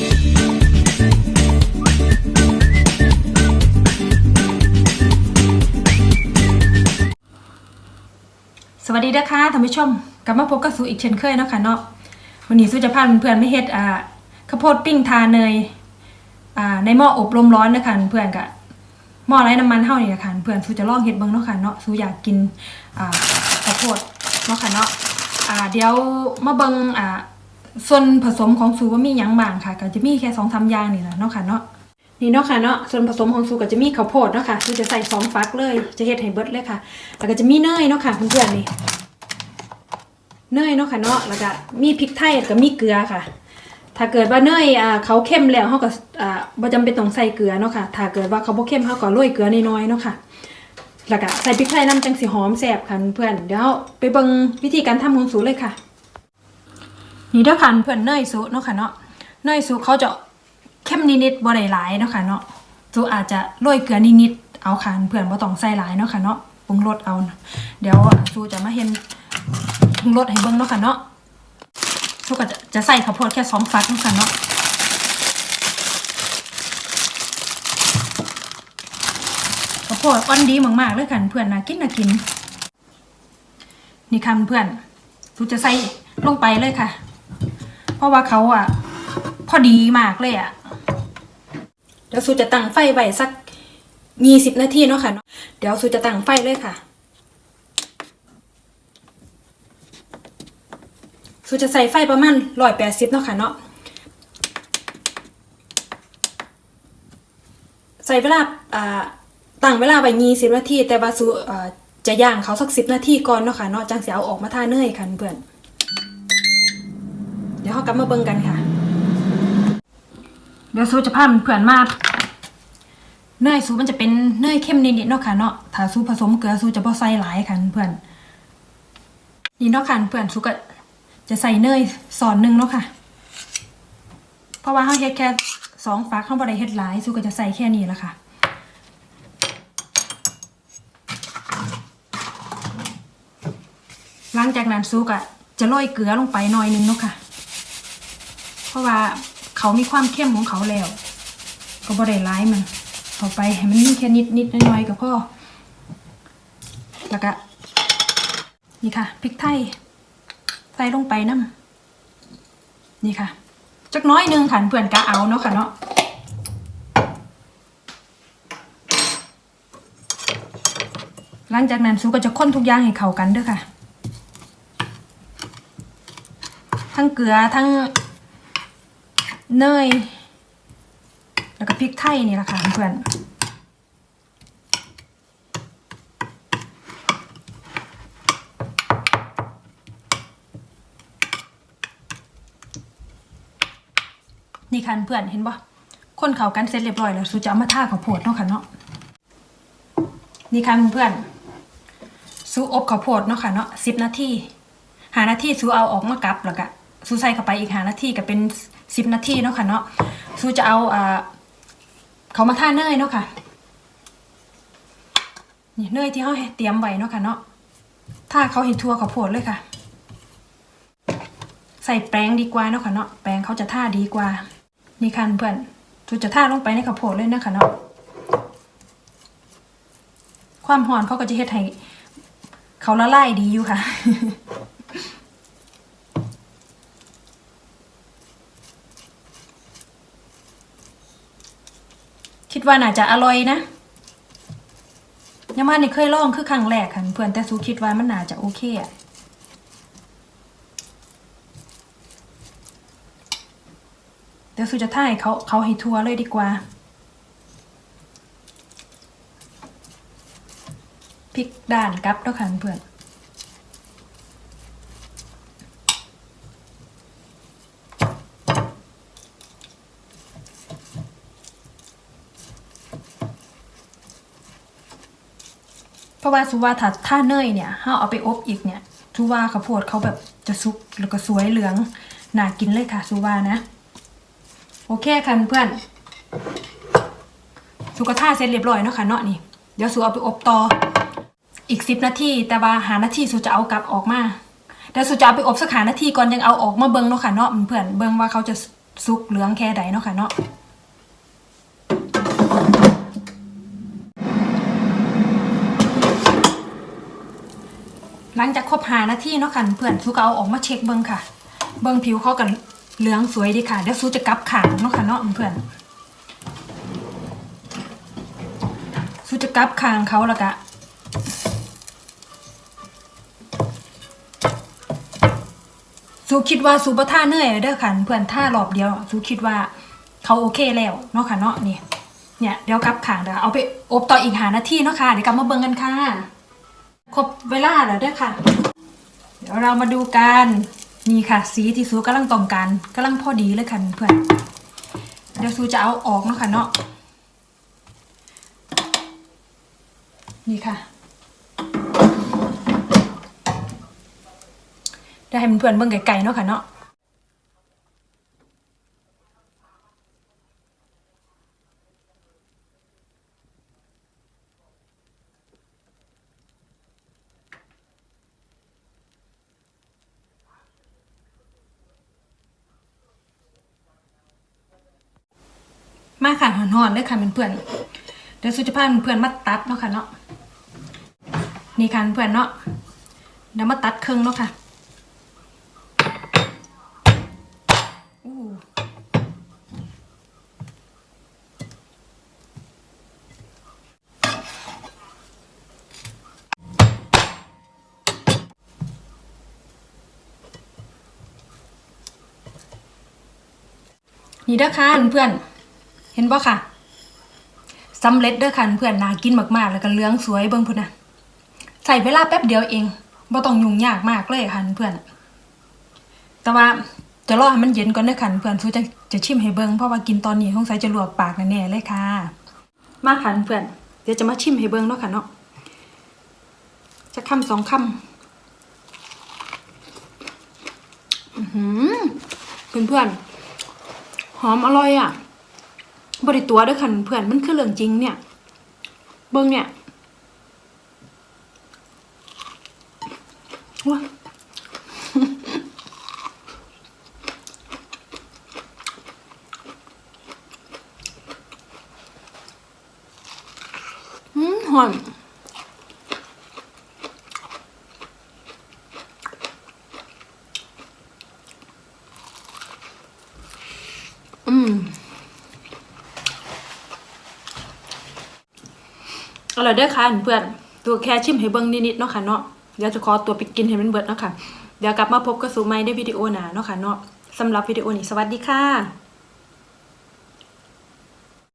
สวัสดีนะคะท่านผู้ชมกลับมาพบกับสูอีกเช่นเคยเนาะค่ะเนาะวันนี้สูจะพาเพื่อนๆไม่เฮ็ดอ่าข้าวโพดปิ้งทาเนยอ่าในหม้ออบลมร้อนนะคะเพื่อนกะหม้อไร้น้ำมันเท่านี้นะคะเพื่อนสูจะลองเฮ็ดเบิ่งเนาะค่ะเนาะสูอยากกินอ่าข้าวโพดเนาะค่ะเนาะอ่าเดี๋ยวมาเบิ่งอ่า ส่วนผสมของสูว่ามีหยังบ้างค่ะ ก็จะมีแค่สองสามอย่างนี่แหละเนาะค่ะเนาะนี่เนาะค่ะเนาะส่วนผสมของซูก็จะมีข้าวโพดเนาะค่ะซูจะใส่สองฟักเลย จะเฮ็ดให้เบิดเลยค่ะ แล้วก็จะมีเนยเนาะค่ะเพื่อนๆนี่เนยเนาะค่ะเนาะแล้วก็มีพริกไทยกับมีเกลือค่ะ ถ้าเกิดว่าเนยอ่าเขาเข้มแล้วเฮาก็อ่าบ่จำเป็นต้องใส่เกลือเนาะค่ะ ถ้าเกิดว่าเขาบ่เข้มเฮาก็โรยเกลือน้อยๆเนาะค่ะแล้วก็ใส่พริกไทยน้ำจังสิหอมแซ่บค่ะเพื่อนเดี๋ยวไปเบิ่งวิธีการทำของสูเลยค่ะ นี่เด้อค่ะเพื่อนเนยสูเนาะค่ะเนาะเนยสูเขาจะเข้มนิดๆบ่ได้หลายเนาะค่ะเนาะจูอาจจะโรยเกลือนิดๆเอาค่ะเพื่อนบ่ต้องใส่หลายเนาะค่ะเนาะปรุงรสเอาเดี๋ยวจูจะมาเห็นปรุงรสให้เบิ่งเนาะค่ะเนาะจูก็จะจะใส่ข้าวโพดแค่สองฟักเนาะค่ะเนาะข้าวโพดอ่อนดีมากๆเลยค่ะเพื่อนน่ากินน่ากินนี่ค่ะเพื่อนจูจะใส่ลงไปเลยค่ะ เพราะว่าเขาอะ พอดีมากเลยอะเดี๋ยวสูจะตั้งไฟไว้สักยี่สิบนาทีเนาะค่ะเนาะเดี๋ยวสูจะตั้งไฟเลยค่ะสูจะใส่ไฟประมาณร้อยแปดสิบเนาะค่ะเนาะใส่เวลาอ่าตั้งเวลาไว้ยี่สิบนาทีแต่ว่าสูจะย่างเขาสักสิบนาทีก่อนเนาะค่ะเนาะจังเสียเอาออกมาท่าเนยค่ะเพื่อน ดี๋ยวเขากลับมาเบิ่งกันค่ะ เดี๋ยวซูจะพาเพื่อนมาเนยซูมันจะเป็นเนยเข้มนิดๆเนาะค่ะเนาะถ้าซูผสมเกลือซูจะบ่ใส่หลายค่ะเพื่อนนี่เนาะค่ะเพื่อนซูก็จะใส่เนยสอนหนึ่งเนาะค่ะ เพราะว่าเขาเฮ็ดแค่สองฟักเขาบ่ได้เฮ็ดหลายซูก็จะใส่แค่นี้ละค่ะหลังจากนั้นซูก็จะโรยเกลือลงไปหน่อยนึงเนาะค่ะ เพราะว่าเขามีความเข้มของเขาแล้ว ก็บ่ได้ร้ายมันเอาไปให้มันมีแค่นิดนิดน้อยๆก็พอแล้วก็นี่ค่ะพริกไทยใส่ลงไปน้ำนี่ค่ะจักน้อยหนึงค่ะเพื่อนกะเอาเนาะค่ะเนาะหลังจากนั้นซูก็จะค้นทุกอย่างให้เข้ากันเด้อค่ะ ทั้งเกลือทั้ง เนย แล้วก็พริกไทยนี่แหละค่ะเพื่อนนี่ค่ะเพื่อนเห็นปะคนเขากันเสร็จเรียบร้อยแล้วสูจะเอามาท่าข้าวโพดเนาะค่ะเนาะนี่ค่ะเพื่อนสูอบข้าวโพดเนาะค่ะเนาะสิบนาทีหานาทีสูเอาออกมากลับแล้วก็สูใส่เข้าไปอีกหานาทีก็เป็น สิบนาทีเนาะค่ะเนาะสูจะเอาอ่าเขามาท่าเนยเนาะค่ะนี่เนยที่เขาเตรียมไว้เนาะค่ะเนาะถ้าเขาเห็นทั่วข้าวโพดเลยค่ะ ใส่แป้งดีกว่าเนาะค่ะเนาะแป้งเขาจะท่าดีกว่า นี่ค่ะเพื่อนสูจะท่าลงไปในข้าวโพดเลยนะคะเนาะความหอนเขาก็จะเฮ็ดให้เขาละลายดีอยู่ค่ะ คิดว่าน่าจะอร่อยนะยังมานี่เคยลองคือครั้งแรกค่ะเพื่อนแต่สูคิดว่ามันน่าจะโอเคอะเดี๋ยวสูจะท่ายเขาเขาให้ทัวร์เลยดีกว่าพริกด่านกับแล้วค่ะเพื่อน เพราะว่าสุว่าถ้าถ้าเนยเนี่ยถ้าเอาไปอบอีกเนี่ยสุว่าข้าวโพดเขาแบบจะสุกแล้วก็สวยเหลืองน่ากินเลยค่ะสุว่านะ โอเคค่ะเพื่อนสุกท่าเสร็จเรียบร้อยเนาะค่ะเนาะนี่เดี๋ยวสุเอาไปอบต่ออีกสิบนาทีแต่ว่าหานาทีสุจะเอากลับออกมาเดี๋ยวสุจะเอาไปอบสักหานาทีก่อนยังเอาออกมาเบิ้งเนาะค่ะเนาะเพื่อนเบิ้งว่าเขาจะสุกเหลืองแค่ใดเนาะค่ะเนาะ หลังจากครบหานาทีเนาะค่ะเพื่อนซูก็เอาออกมาเช็คเบิ้งค่ะ เบิ้งผิวเขากันเหลืองสวยดีค่ะเดี๋ยวซูจะกลับขางเนาะค่ะเนาะเพื่อนซูจะกลับคางเขาล้วก็ซูคิดว่าซูบ่ท่าเหนื่อยเด้อค่ะเพื่อนท่ารอบเดียวซูคิดว่าเขาโอเคแล้วเนาะค่ะเนาะนี่เนี่ยเดี๋ยวกลับขางเดี๋ยวเอาไปอบต่ออีกหานาทีเนาะค่ะเดี๋ยวกลับมาเบิ่งกันค่ะ ครบเวลาแล้วด้วยค่ะ เดี๋ยวเรามาดูกันนี่ค่ะ สีที่ซูกำลังต้องการกำลังพอดีเลยค่ะเพื่อนเดี๋ยวซูจะเอาออกเนาะค่ะเนาะนี่ค่ะได้ให้เพื่อนเบิ่งไก่ๆเนาะค่ะเนาะ มาค่ะหอนๆเด้อค่ะเพื่อนๆเดี๋ยวซูจะพาเพื่อนมาตัดเนาะค่ะเนาะนี่ค่ะเพื่อนเนาะเดี๋ยวมาตัดครึ่งเนาะค่ะนี่เด้อค่ะเพื่อนๆ ห็นบ่ค่ะสำเร็จเด้อค่ะเพื่อนน่ากินมากๆ แล้วก็เลืองสวยเบิ่งพุ่นนะใส่เวลาแป๊บเดียวเองบ่ต้องยุ่งยากมากเลยค่ะเพื่อน แต่ว่าจะรอให้มันเย็นก่อนเด้อค่ะเพื่อนซูจะจะชิมให้เบิ่งเพราะว่ากินตอนนี้สงสัยจะลวกปากแน่ๆเลยค่ะ มาค่ะเพื่อน เดี๋ยวจะมาชิมให้เบิ่งเนาะค่ะเนาะจะคำสองคำอือหือเพื่อนหอมอร่อยอะ บริตัวด้วยคันเพื่อนมันคือเรื่องจริงเนี่ย เบิ่งเนี่ยว้าอืมหอมอืม อร่อยเด้อค่ะเพื่อนตัวแค่ชิมให้เบิ่งนิดๆเนาะค่ะเนาะเดี๋ยวจะขอตัวไปกินให้มันเบิดเนาะค่ะเดี๋ยวกลับมาพบกับสูไม้ในวิดีโอหนาเนาะค่ะเนาะสำหรับวิดีโอนี้สวัสดีค่ะ